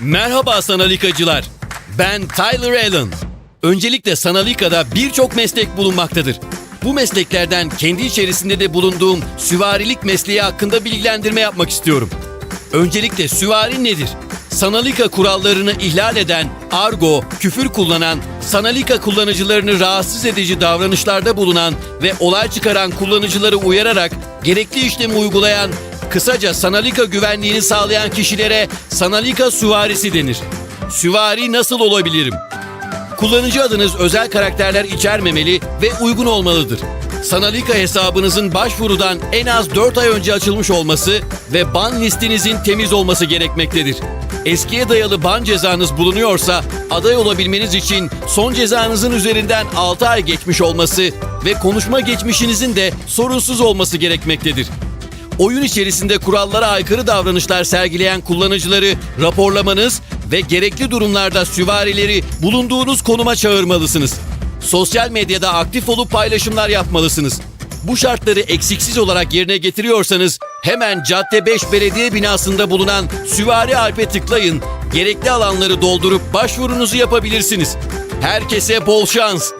Merhaba Sanalikacılar. Ben Tyler Allen. Öncelikle Sanalika'da birçok meslek bulunmaktadır. Bu mesleklerden kendi içerisinde de bulunduğum süvarilik mesleği hakkında bilgilendirme yapmak istiyorum. Öncelikle süvari nedir? Sanalika kurallarını ihlal eden, argo, küfür kullanan, Sanalika kullanıcılarını rahatsız edici davranışlarda bulunan ve olay çıkaran kullanıcıları uyararak gerekli işlemi uygulayan, kısaca Sanalika güvenliğini sağlayan kişilere Sanalika süvarisi denir. Süvari nasıl olabilirim? Kullanıcı adınız özel karakterler içermemeli ve uygun olmalıdır. Sanalika hesabınızın başvurudan en az 4 ay önce açılmış olması ve ban listinizin temiz olması gerekmektedir. Eskiye dayalı ban cezanız bulunuyorsa aday olabilmeniz için son cezanızın üzerinden 6 ay geçmiş olması ve konuşma geçmişinizin de sorunsuz olması gerekmektedir. Oyun içerisinde kurallara aykırı davranışlar sergileyen kullanıcıları raporlamanız ve gerekli durumlarda süvarileri bulunduğunuz konuma çağırmalısınız. Sosyal medyada aktif olup paylaşımlar yapmalısınız. Bu şartları eksiksiz olarak yerine getiriyorsanız hemen Cadde 5 Belediye binasında bulunan Süvari Alp'e tıklayın. Gerekli alanları doldurup başvurunuzu yapabilirsiniz. Herkese bol şans.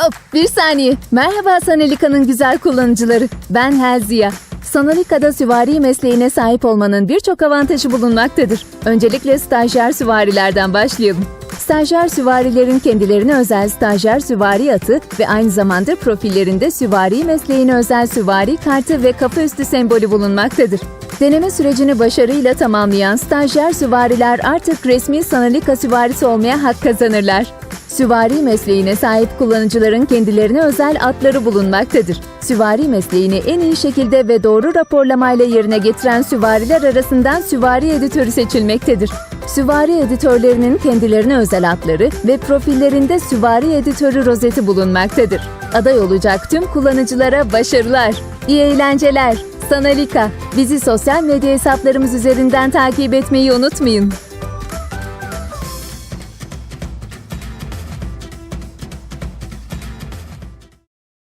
Hop bir saniye. Merhaba Sanalika'nın güzel kullanıcıları. Ben Helziya. Sanalika'da süvari mesleğine sahip olmanın birçok avantajı bulunmaktadır. Öncelikle stajyer süvarilerden başlayalım. Stajyer süvarilerin kendilerine özel stajyer süvari atı ve aynı zamanda profillerinde süvari mesleğine özel süvari kartı ve kafa üstü sembolü bulunmaktadır. Deneme sürecini başarıyla tamamlayan stajyer süvariler artık resmi Sanalika süvarisi olmaya hak kazanırlar. Süvari mesleğine sahip kullanıcıların kendilerine özel atları bulunmaktadır. Süvari mesleğini en iyi şekilde ve doğru raporlamayla yerine getiren süvariler arasından süvari editörü seçilmektedir. Süvari editörlerinin kendilerine özel atları ve profillerinde süvari editörü rozeti bulunmaktadır. Aday olacak tüm kullanıcılara başarılar, iyi eğlenceler. Sanalika, bizi sosyal medya hesaplarımız üzerinden takip etmeyi unutmayın.